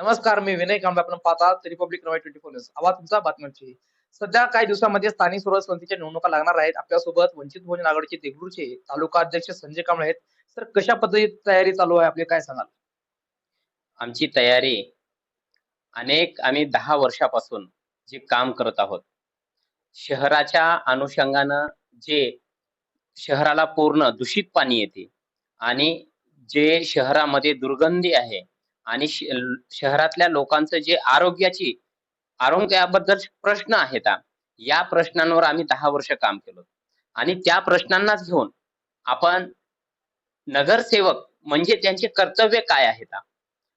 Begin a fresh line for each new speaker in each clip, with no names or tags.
नमस्कार मी विनय कांबळे आपण पाहतात रिपब्लिक नवाई ट्वेंटी फोर न्यूज आवाज तुमचा बातम्यांची. सध्या काही दिवसामध्ये स्थानिक स्वराज्य संस्थेच्या निवडणुका लागणार आहेत. आपल्यासोबत वंचित बहुजन आघाडीचे देगलूरचे तालुका अध्यक्ष संजय कांबळे आहेत. तर कशा पद्धतीत तयारी चालू आहे? आपली काय सांगाल?
आमची तयारी अनेक आम्ही दहा वर्षापासून जे काम करत आहोत शहराच्या अनुषंगानं जे शहराला पूर्ण दूषित पाणी येते आणि जे शहरामध्ये दुर्गंधी आहे आणि शहरातल्या लोकांचं जे आरोग्याची आरोग्याबद्दल प्रश्न आहेत या प्रश्नांवर आम्ही दहा वर्ष काम केलं. आणि त्या प्रश्नांनाच घेऊन आपण नगरसेवक म्हणजे त्यांचे कर्तव्य काय आहेत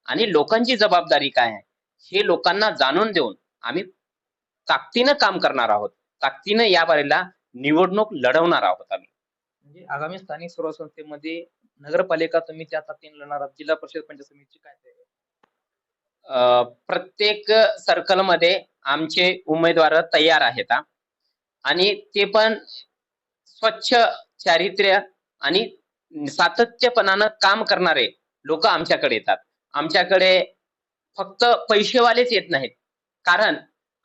आणि लोकांची जबाबदारी काय आहे हे लोकांना जाणून देऊन आम्ही ताकदीनं काम करणार आहोत. ताकदीनं या बारेला निवडणूक लढवणार आहोत आम्ही.
म्हणजे आगामी स्थानिक स्वराज्य संस्थेमध्ये नगरपालिका तुम्ही त्या ताकदीने लढणार आहात जिल्हा परिषद पंचायत समितीची काय तयारी
प्रत्येक सर्कलमध्ये आमचे उमेदवार तयार आहेत आणि ते पण स्वच्छ चारित्र्य आणि सातत्यपणानं काम करणारे लोक आमच्याकडे येतात. आमच्याकडे फक्त पैसेवालेच येत नाहीत. कारण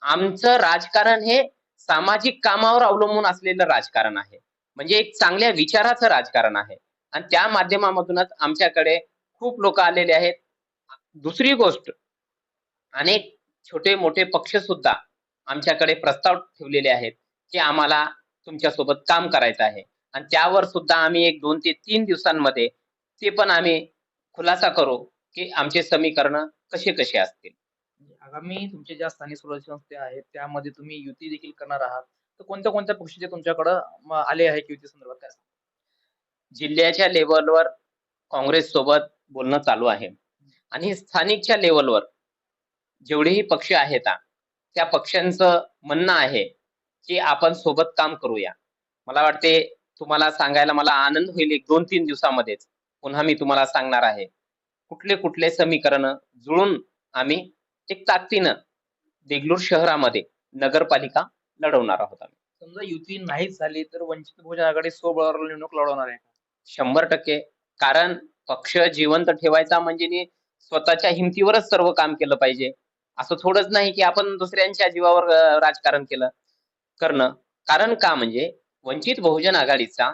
आमचं राजकारण हे सामाजिक कामावर अवलंबून असलेलं राजकारण आहे. म्हणजे एक चांगल्या विचाराचं राजकारण आहे. आणि त्या माध्यमामधूनच आमच्याकडे खूप लोक आलेले आहेत. दुसरी गोष्ट अनेक छोटे मोठे पक्ष सुद्धा आमच्याकडे प्रस्ताव ठेवलेले आहेत की आम्हाला तुमच्यासोबत काम करायचं आहे. आणि त्यावर सुद्धा आम्ही एक दोन ते तीन दिवसांमध्ये ते पण आम्ही खुलासा करू की आमचे समीकरण कसे कसे असतील.
आगामी तुमचे ज्या स्थानिक स्वराज्य संस्था आहेत त्यामध्ये तुम्ही युती देखील करणार आहात तर कोणत्या कोणत्या पक्षाचे तुमच्याकडे आले आहे की युती संदर्भात काय?
जिल्ह्याच्या लेवलवर काँग्रेस सोबत बोलणं चालू आहे. आणि स्थानिकच्या लेवलवर जेवढेही पक्ष आहेत त्या पक्षांचं म्हणणं आहे की आपण सोबत काम करूया. मला वाटते तुम्हाला सांगायला मला आनंद होईल एक दोन तीन दिवसामध्येच. पुन्हा मी तुम्हाला सांगणार आहे. कुठले कुठले समीकरण जुळून आम्ही एक ताकदीनं देगलूर शहरामध्ये नगरपालिका लढवणार आहोत आम्ही.
समजा युती नाहीच झाली तर वंचित बहुजन आघाडी स्वबळावर निवडणूक लढवणार आहे
शंभर टक्के. कारण पक्ष जिवंत ठेवायचा म्हणजे स्वतःच्या हिमतीवरच सर्व काम केलं पाहिजे. असं थोडंच नाही की आपण दुसऱ्यांच्या जीवावर राजकारण केलं करणं. कारण का म्हणजे वंचित बहुजन आघाडीचा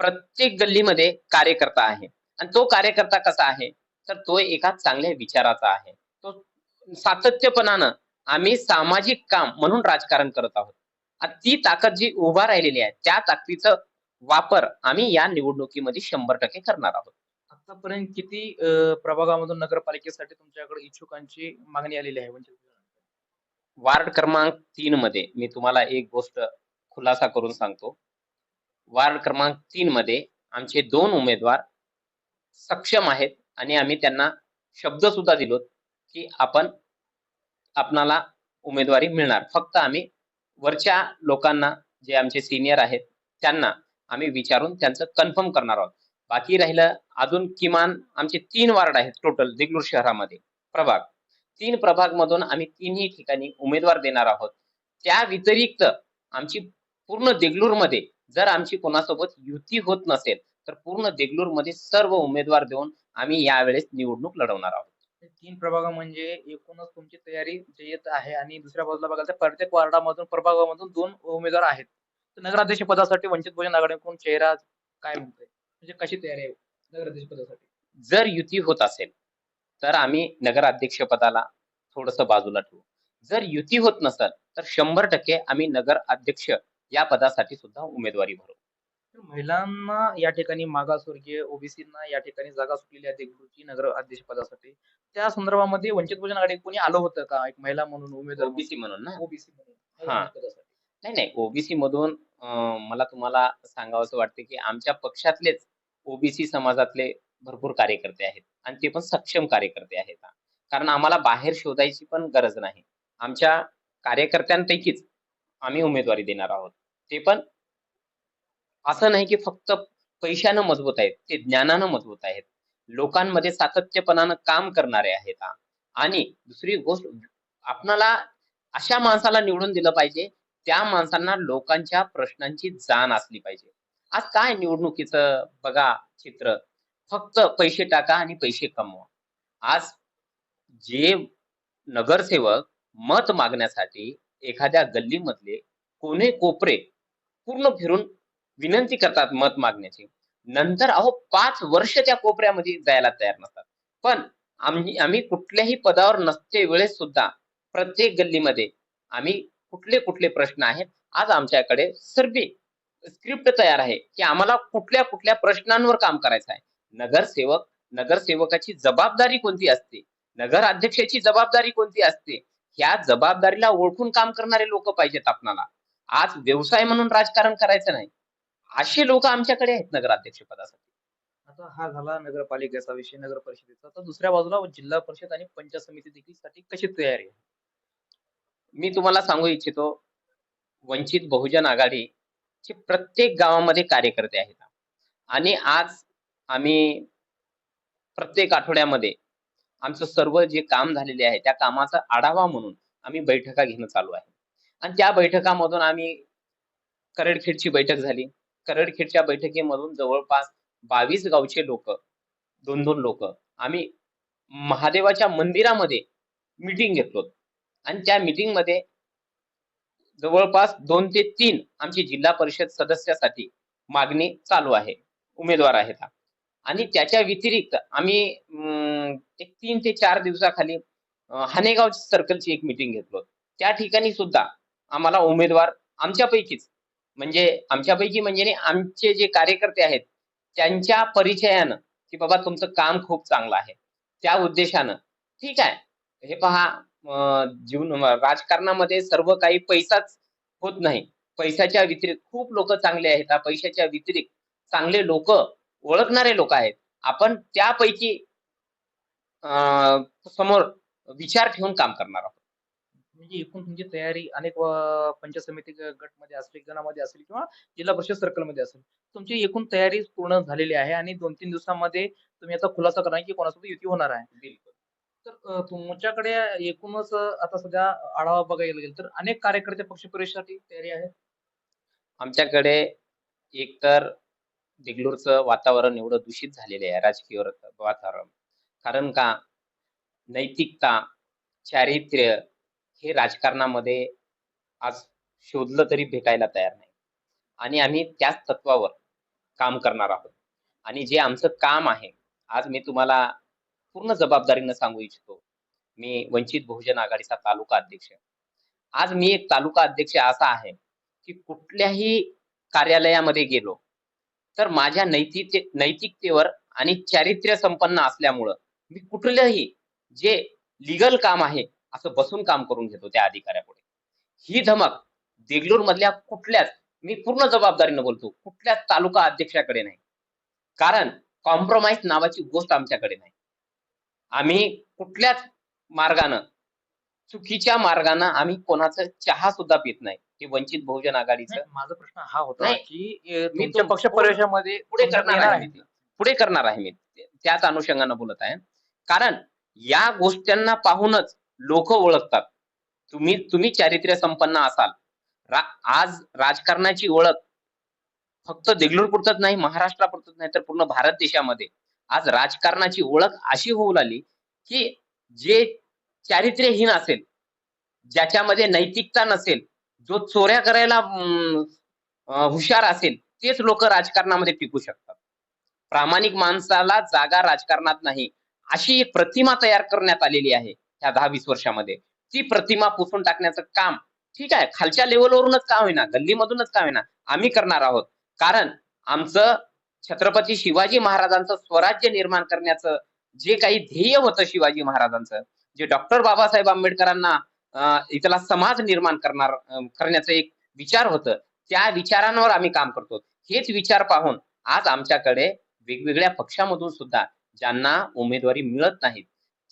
प्रत्येक गल्लीमध्ये कार्यकर्ता आहे. आणि तो कार्यकर्ता कसा आहे? तर तो एका चांगल्या विचाराचा आहे. तो सातत्यपणानं आम्ही सामाजिक काम म्हणून राजकारण करत आहोत. आणि ती ताकद जी उभा राहिलेली आहे त्या ताकदीचा वापर आम्ही या निवडणुकीमध्ये शंभर टक्के करणार आहोत.
आतापर्यंत किती प्रभागामधून नगरपालिकेसाठी तुमच्याकडे इच्छुकांची मागणी आलेली आहे? म्हणजे
वार्ड क्रमांक तीन मध्ये मी तुम्हाला एक गोष्ट खुलासा करून सांगतो. वार्ड क्रमांक तीन मध्ये आमचे दोन उमेदवार सक्षम आहेत आणि आम्ही त्यांना शब्द सुद्धा दिलोत की आपण आपणाला उमेदवारी मिळणार. फक्त आम्ही वरच्या लोकांना जे आमचे सिनियर आहेत त्यांना आम्ही विचारून त्यांचं कन्फर्म करणार आहोत. बाकी राहिलं अजून किमान आमचे तीन वार्ड आहेत टोटल देगलूर शहरामध्ये. प्रभाग. तीन प्रभाग मधून आम्ही तीनही ठिकाणी उमेदवार देणार आहोत. त्या व्यतिरिक्त आमची पूर्ण देगलूरमध्ये जर आमची कोणासोबत युती होत नसेल तर पूर्ण देगलूरमध्ये सर्व उमेदवार देऊन आम्ही यावेळेस निवडणूक लढवणार आहोत.
तीन प्रभाग म्हणजे एकूणच तुमची तयारी जे येत आहे आणि दुसऱ्या बाजूला बघाल तर प्रत्येक वार्डामधून प्रभागामधून दोन उमेदवार आहेत. तर नगराध्यक्ष पदासाठी वंचित बहुजन आघाडीकडून चेहरा काय म्हणतोय? म्हणजे कशी तयारी आहे नगराध्यक्ष पदासाठी?
जर युती होत असेल तर आम्ही नगराध्यक्ष पदाला थोडस बाजूला ठेवू. जर युती होत नसेल तर शंभर टक्के आम्ही नगर अध्यक्ष या पदासाठी सुद्धा उमेदवारी भरू.
महिलांना या ठिकाणी मागासवर्गीय ओबीसीना या ठिकाणी जागा सुटलेली आहे देगलूरची नगर अध्यक्ष पदासाठी. त्या संदर्भामध्ये वंचित बहुजन आघाडी कोणी आलं होतं का? एक महिला म्हणून उमेदवार
ओबीसी म्हणून ना?
ओबीसी म्हणून.
हा. नाही नाही ओबीसी मधून मला तुम्हाला सांगावंसं वाटते की आमच्या पक्षातलेच ओबीसी समाजातले भरपूर कार्यकर्ते आहेत आणि ते पण सक्षम कार्यकर्ते आहेत. कारण आम्हाला बाहेर शोधायची पण गरज नाही. आमच्या कार्यकर्त्यांपैकीच आम्ही उमेदवारी देणार आहोत. ते पण असं नाही की फक्त पैशानं मजबूत आहेत ते ज्ञानानं मजबूत आहेत. लोकांमध्ये सातत्यपणानं काम करणारे आहेत. आणि दुसरी गोष्ट आपणाला अशा माणसाला निवडून दिलं पाहिजे त्या माणसांना लोकांच्या प्रश्नांची जाण असली पाहिजे. आज काय निवडणुकीचं बघा चित्र? फक्त पैसे टाका आणि पैसे कमवा. आज जे नगरसेवक मत मागण्यासाठी एखाद्या गल्लीमधले कोणे कोपरे पूर्ण फिरून विनंती करतात मत मागण्याची. नंतर अहो पाच वर्ष त्या कोपऱ्यामध्ये जायला तयार नसतात. पण आम्ही आम्ही कुठल्याही पदावर नसते वेळेस सुद्धा प्रत्येक गल्लीमध्ये आम्ही कुठले कुठले प्रश्न आहेत आज आमच्याकडे सर्वे स्क्रिप्ट तयार आहे की आम्हाला कुठल्या कुठल्या प्रश्नांवर काम करायचं आहे. नगरसेवक नगरसेवकाची जबाबदारी कोणती असते? नगर अध्यक्षाची जबाबदारी कोणती असते? ह्या जबाबदारीला ओळखून काम करणारे लोक पाहिजेत आपणाला. आज व्यवसाय म्हणून राजकारण करायचं नाही. असे लोक आमच्याकडे आहेत नगराध्यक्ष पदासाठी.
आता हा झाला नगरपालिकेचा विषय नगर परिषदेचा. तर दुसऱ्या बाजूला जिल्हा परिषद आणि पंचायत समिती देखील साठी कशी तयारी आहे?
मी तुम्हाला सांगू इच्छितो वंचित बहुजन आघाडीचे प्रत्येक गावामध्ये कार्यकर्ते आहेत. आणि आज आम्ही प्रत्येक आठवड्यामध्ये आमचं सर्व जे काम झालेले आहे त्या कामाचा आढावा म्हणून आम्ही बैठका घेणं चालू आहे. आणि त्या बैठकामधून आम्ही करडखेडची बैठक झाली. करडखेडच्या बैठकीमधून जवळपास बावीस गावचे लोक दोन दोन लोक आम्ही महादेवाच्या मंदिरामध्ये मीटिंग घेतलो. आणि त्या मीटिंगमध्ये जवळपास दोन ते तीन आमची जिल्हा परिषद सदस्यासाठी मागणी चालू आहे. उमेदवार आहेत हा. आणि त्याच्या व्यतिरिक्त आम्ही अं, एक तीन ते चार दिवसाखाली हानेगाव सर्कलची एक मीटिंग घेतलो. त्या ठिकाणी सुद्धा आम्हाला उमेदवार आमच्यापैकीच म्हणजे आमच्यापैकी म्हणजे आमचे जे कार्यकर्ते आहेत त्यांच्या परिचयानं की बाबा तुमचं काम खूप चांगलं आहे. त्या उद्देशानं ठीक आहे. हे पहा जीवन राजकारणामध्ये सर्व काही पैसाच होत नाही. पैशाच्या व्यतिरिक्त खूप लोक चांगले आहेत. पैशाच्या व्यतिरिक्त चांगले लोक ओळखणारे लोक आहेत. आपण त्यापैकी अं, समोर विचार ठेवून काम करणार आहोत.
म्हणजे एकूण तुमची तयारी अनेक पंचायत समिती गटमध्ये असेल गणामध्ये असेल किंवा जिल्हा परिषद सर्कलमध्ये असेल. तुमची एकूण तयारी पूर्ण झालेली आहे आणि दोन तीन दिवसामध्ये तुम्ही आता खुलासा करणार की कोणासोबत युती होणार आहे. तर तुमच्याकडे एकूणच आता सध्या आढावा बघायला गेलं तर अनेक कार्यकर्ते पक्ष परिषदेसाठी तयारी आहे
आमच्याकडे एकतर देगलूरचं वातावरण एवढं दूषित झालेलं आहे राजकीय वर- वातावरण. कारण का? नैतिकता चारित्र्य हे राजकारणामध्ये आज शोधलं तरी भेटायला तयार नाही. आणि आम्ही त्याच तत्वावर काम करणार आहोत. आणि जे आमचं काम आहे आज मी तुम्हाला पूर्ण जबाबदारीनं सांगू इच्छितो. मी वंचित बहुजन आघाडीचा तालुका अध्यक्ष आज मी एक तालुका अध्यक्ष असा आहे की कुठल्याही कार्यालयामध्ये गेलो तर माझ्या नैतिक नैतिकतेवर आणि चारित्र्य संपन्न असल्यामुळं मी कुठलंही जे लिगल काम आहे असं बसून काम करून घेतो त्या अधिकाऱ्यापुढे. ही धमक देगलूर मधल्या कुठल्याच मी पूर्ण जबाबदारीनं बोलतो कुठल्याच तालुका अध्यक्षाकडे नाही. कारण कॉम्प्रोमाइज नावाची गोष्ट आमच्याकडे नाही. आम्ही कुठल्याच मार्गानं चुकीच्या मार्गानं आम्ही कोणाचं चहा सुद्धा पित नाही हे वंचित बहुजन आघाडीचं
माझा प्रश्न हा होता. की
मी
पक्ष प्रवेशामध्ये
पुढे करणार आहे. पुढे करणार आहे मी. त्याच अनुषंगानं बोलत आहे. कारण या गोष्टींना पाहूनच लोक ओळखतात. तुम्ही तुम्ही चारित्र्य संपन्न असाल. रा- आज राजकारणाची ओळख फक्त देगलूर पुरतच नाही महाराष्ट्रापुरतच नाही तर पूर्ण भारत देशामध्ये. आज राजकारणाची ओळख अशी होऊ लागली की जे चारित्र्यहीन असेल ज्याच्यामध्ये नैतिकता नसेल जो चोऱ्या करायला हुशार असेल तेच लोक राजकारणामध्ये टिकू शकतात. प्रामाणिक माणसाला जागा राजकारणात नाही अशी एक प्रतिमा तयार करण्यात आलेली आहे ह्या दहा वीस वर्षामध्ये. ती प्रतिमा पुसून टाकण्याचं काम ठीक आहे खालच्या लेवलवरूनच का होईना गल्लीमधूनच का होईना आम्ही करणार आहोत. कारण आमचं छत्रपती शिवाजी महाराजांचं स्वराज्य निर्माण करण्याचं जे काही ध्येय होतं शिवाजी महाराजांचं जे डॉक्टर बाबासाहेब आंबेडकरांना इथला समाज निर्माण करणार करण्याचं एक विचार होतं त्या विचारांवर आम्ही काम करतो. हेच विचार पाहून आज आमच्याकडे वेगवेगळ्या पक्षामधून सुद्धा ज्यांना उमेदवारी मिळत नाहीत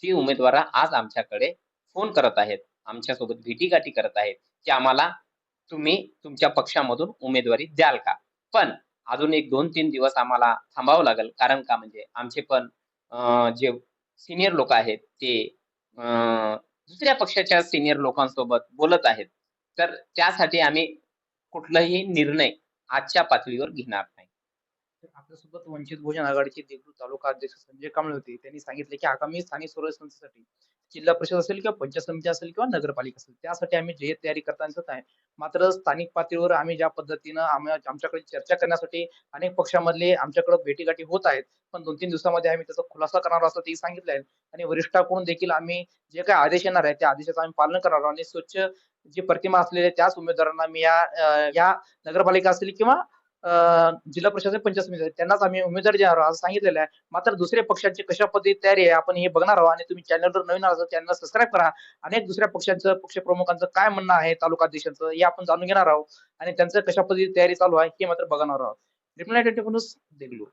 ती उमेदवार आज आमच्याकडे फोन करत आहेत आमच्यासोबत भेटीगाठी करत आहेत की आम्हाला तुम्ही तुमच्या पक्षामधून उमेदवारी द्याल का? पण अजून एक दोन तीन दिवस आम्हाला थांबावं लागेल. कारण का म्हणजे आमचे पण जे सिनियर लोक आहेत ते दुसऱ्या पक्षाच्या सिनियर लोकांसोबत बोलत आहेत. तर त्यासाठी आम्ही कुठलाही निर्णय आजच्या पातळीवर घेणार नाही.
आपल्यासोबत वंचित बहुजन आघाडीचे देगलूर तालुका अध्यक्ष संजय कांबळे होते. त्यांनी सांगितले की आगामी स्थानिक स्वराज्य संस्थेसाठी जिल्हा परिषद असेल किंवा पंचायत समिती असेल किंवा नगरपालिका असेल त्यासाठी आम्ही जे तयारी करताना दिसत आहे मात्र स्थानिक पातळीवर आम्ही ज्या पद्धतीनं आम्ही आमच्याकडे चर्चा करण्यासाठी अनेक पक्षामधले आमच्याकडे भेटीगाठी होत आहेत पण दोन तीन दिवसामध्ये आम्ही त्याचा खुलासा करणार असं ते सांगितलं आहे आणि वरिष्ठाकडून देखील आम्ही जे काही आदेश येणार आहे त्या आदेशाचं आम्ही पालन करणार आहोत. आणि स्वच्छ जी प्रतिमा असलेल्या त्याच उमेदवारांना मी या या नगरपालिका असेल किंवा जिल्हा परिषद पंचायत समिती त्यांनाच आम्ही उमेदवार देणार आहोत. असं सांगितलेलं आहे. मात्र दुसऱ्या पक्षांची कशा पद्धती तयारी आहे आपण हे बघणार आहोत आणि तुम्ही चॅनलवर नवीन आहात चॅनल सबस्क्राईब करा. अनेक दुसऱ्या पक्षांचं पक्ष प्रमुखांचं काय म्हणणं आहे तालुका अध्यक्षांचं हे आपण जाणून घेणार आहोत. आणि त्यांचं कशा पद्धती तयारी चालू आहे हे मात्र बघणार आहोत. Reply news Degloor.